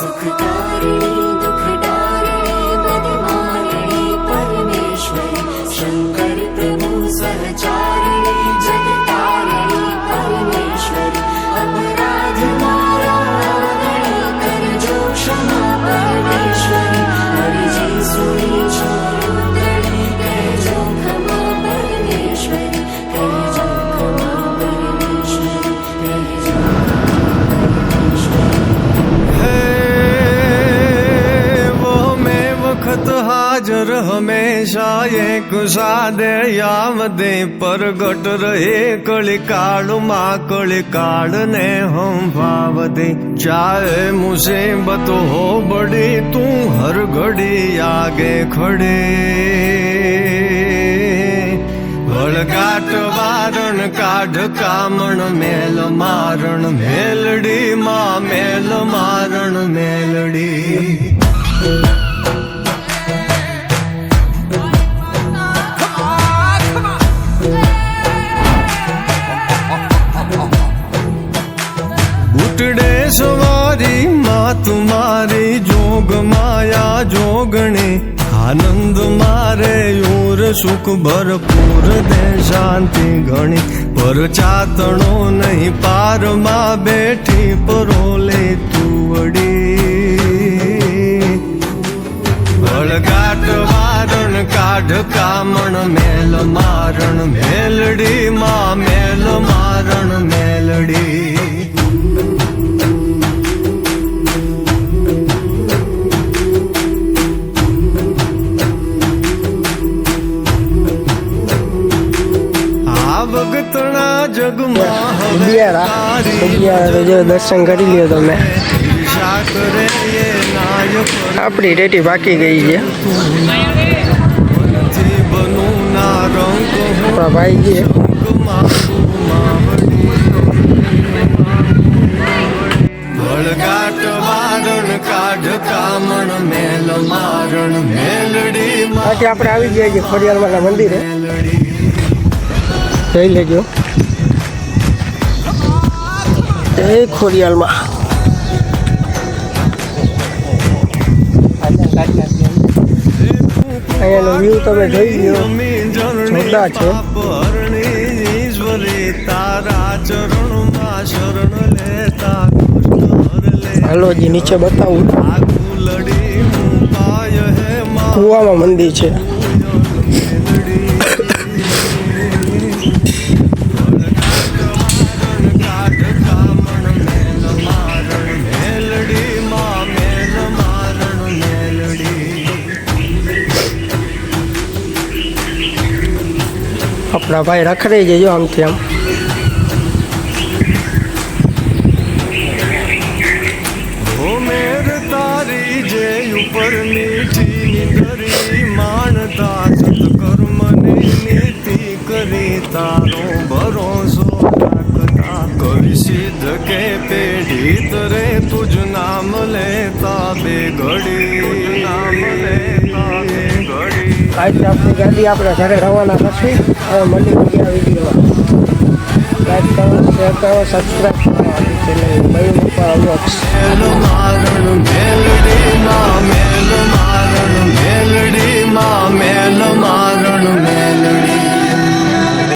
つく અક્ષર હંમેશા એક સાદે યાવદે પરગટ રહે. કળિકાળમાં કળિકાળને હંભાવદે ચાહે મુસીબત હો બડી તું હર ઘડી આગે ખડે. વળગાટ વારણ કાઢ, કામણ મેલ મારણ. મેલડી માં મેલ મારણ, મેલડી. બુટડે સવારી માં તુમારી જોગ માયા જોગણી, આનંદ મારે યોર સુખ ભરપૂર દે શાંતિ ઘણી પર ચાતણો નહીં, પારમાં બેઠી પરોલે તુવડી. વળગાટ વારણ કાઢ, કામણ મેલ મારણ, મેલડી માં મેલ મારણ મેલડી બિયારા બિયારા જો દર્શન કરી લ્યો તમે. આપણી રેટી પાકી ગઈ છે. ભાઈ છે. વળગાટ વારણ કાઢ કામણ મેલ મારણ મેલડી બાકી આપણે આવી ગયા છીએ ખોડિયાલમાના મંદિરે. જઈ લેજો. જય ખોડિયાલમાં. અહીંયાનો વ્યૂ તમે જોઈ લ્યો. જોરદાર છે. હાલો જે, નીચે બતાવું. કુવામાં મંદિર છે. આપણા ભાઈ રખડી જજો આમથી આમ. ઉપર મીઠી નિધરી માણતા સત્કર્મની નીતિ કરી, તારો ભરોસો રાખતા કવિ સિદ્ધ કે પેઢી તરે તુજ નામ લેતા બે ઘડી આજે આપણી ગાડી આપણે ઘરે રવાના થશે. હવે મળી ગયા વિડીયોમાં. લાઈક કરો શેર કરો સબસ્ક્રાઈબ કરો. આપણી ચેનલ મયુર ઉપર